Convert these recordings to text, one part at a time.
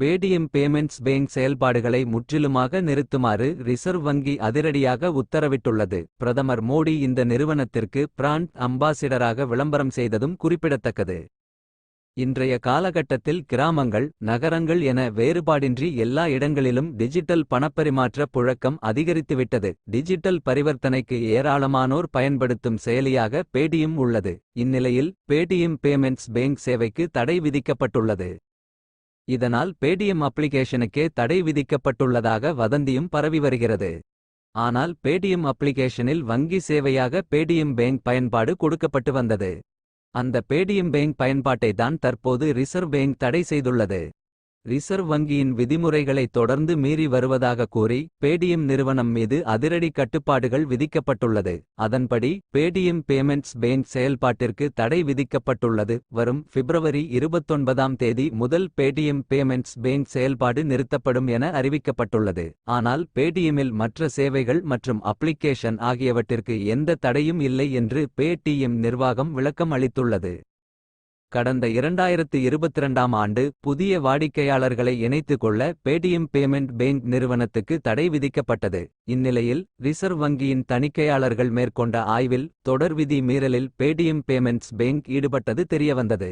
Paytm payments bank செயல்பாடுகளை முற்றிலுமாக நிறுத்துமாறு ரிசர்வ் வங்கி அதிரடியாக உத்தரவிட்டுள்ளது. பிரதமர் மோடி இந்த நிறுவனத்திற்கு பிராண்ட் அம்பாசிடராக விளம்பரம் செய்ததும் குறிப்பிடத்தக்கது. இன்றைய காலகட்டத்தில் கிராமங்கள் நகரங்கள் என வேறுபாடின்றி எல்லா இடங்களிலும் டிஜிட்டல் பணப்பரிமாற்ற புழக்கம் அதிகரித்துவிட்டது. டிஜிட்டல் பரிவர்த்தனைக்கு ஏராளமானோர் பயன்படுத்தும் செயலியாக பேடிஎம் உள்ளது. இந்நிலையில் பேடிஎம் பேமெண்ட்ஸ் பேங்க் சேவைக்கு தடை விதிக்கப்பட்டுள்ளது. இதனால் பேடிஎம் அப்ளிகேஷனுக்கே தடை விதிக்கப்பட்டுள்ளதாக வதந்தியும் பரவி வருகிறது. ஆனால் பேடிஎம் அப்ளிகேஷனில் வங்கி சேவையாக பேடிஎம் பேங்க் பயன்பாடு கொடுக்கப்பட்டு வந்தது. அந்த பேடிஎம் பேங்க் பயன்பாட்டை தான் தற்போது ரிசர்வ் பேங்க் தடை செய்துள்ளது. ரிசர்வ் வங்கியின் விதிமுறைகளை தொடர்ந்து மீறி வருவதாக கூறி பேடிஎம் நிறுவனம் மீது அதிரடி கட்டுப்பாடுகள் விதிக்கப்பட்டுள்ளது. அதன்படி பேடிஎம் பேமெண்ட்ஸ் பேங்க் செயல்பாட்டிற்கு தடை விதிக்கப்பட்டுள்ளது. வரும் பிப்ரவரி இருபத்தொன்பதாம் தேதி முதல் பேடிஎம் பேமெண்ட்ஸ் பேங்க் செயல்பாடு நிறுத்தப்படும் என அறிவிக்கப்பட்டுள்ளது. ஆனால் பேடிஎம்மில் மற்ற சேவைகள் மற்றும் அப்ளிகேஷன் ஆகியவற்றிற்கு எந்த தடையும் இல்லை என்று பேடிஎம் நிர்வாகம் விளக்கம் அளித்துள்ளது. கடந்த இரண்டாயிரத்து இருபத்திரண்டாம் ஆண்டு புதிய வாடிக்கையாளர்களை இணைத்துக் கொள்ள பேடிஎம் பேமெண்ட் பேங்க் நிறுவனத்துக்கு தடை விதிக்கப்பட்டது. இந்நிலையில் ரிசர்வ் வங்கியின் தணிக்கையாளர்கள் மேற்கொண்ட ஆய்வில் தொடர் விதி மீறலில் பேடிஎம் பேமெண்ட்ஸ் பேங்க் ஈடுபட்டது தெரியவந்தது.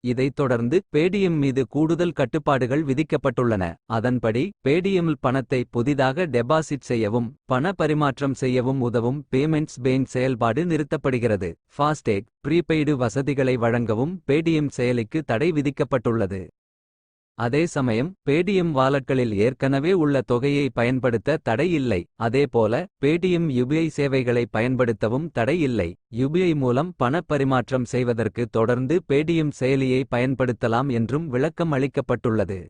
இதைத் தொடர்ந்து பேடிஎம் மீது கூடுதல் கட்டுப்பாடுகள் விதிக்கப்பட்டுள்ளன. அதன்படி பேடிஎம்மில் பணத்தை புதிதாக டெபாசிட் செய்யவும் பண பரிமாற்றம் செய்யவும் உதவும் பேமெண்ட்ஸ் பேங்க் செயல்பாடு நிறுத்தப்படுகிறது. ஃபாஸ்டேக் ப்ரீபெய்டு வசதிகளை வழங்கவும் பேடிஎம் செயலிக்கு தடை விதிக்கப்பட்டுள்ளது. அதே சமயம் பேடிஎம் வாலட்களில் ஏற்கனவே உள்ள தொகையை பயன்படுத்த தடை இல்லை. அதேபோல பேடிஎம் யுபிஐ சேவைகளை பயன்படுத்தவும் தடை இல்லை. யுபிஐ மூலம் பண பரிமாற்றம் செய்வதற்கு தொடர்ந்து பேடிஎம் செயலியை பயன்படுத்தலாம் என்றும் விளக்கம் அளிக்கப்பட்டுள்ளது.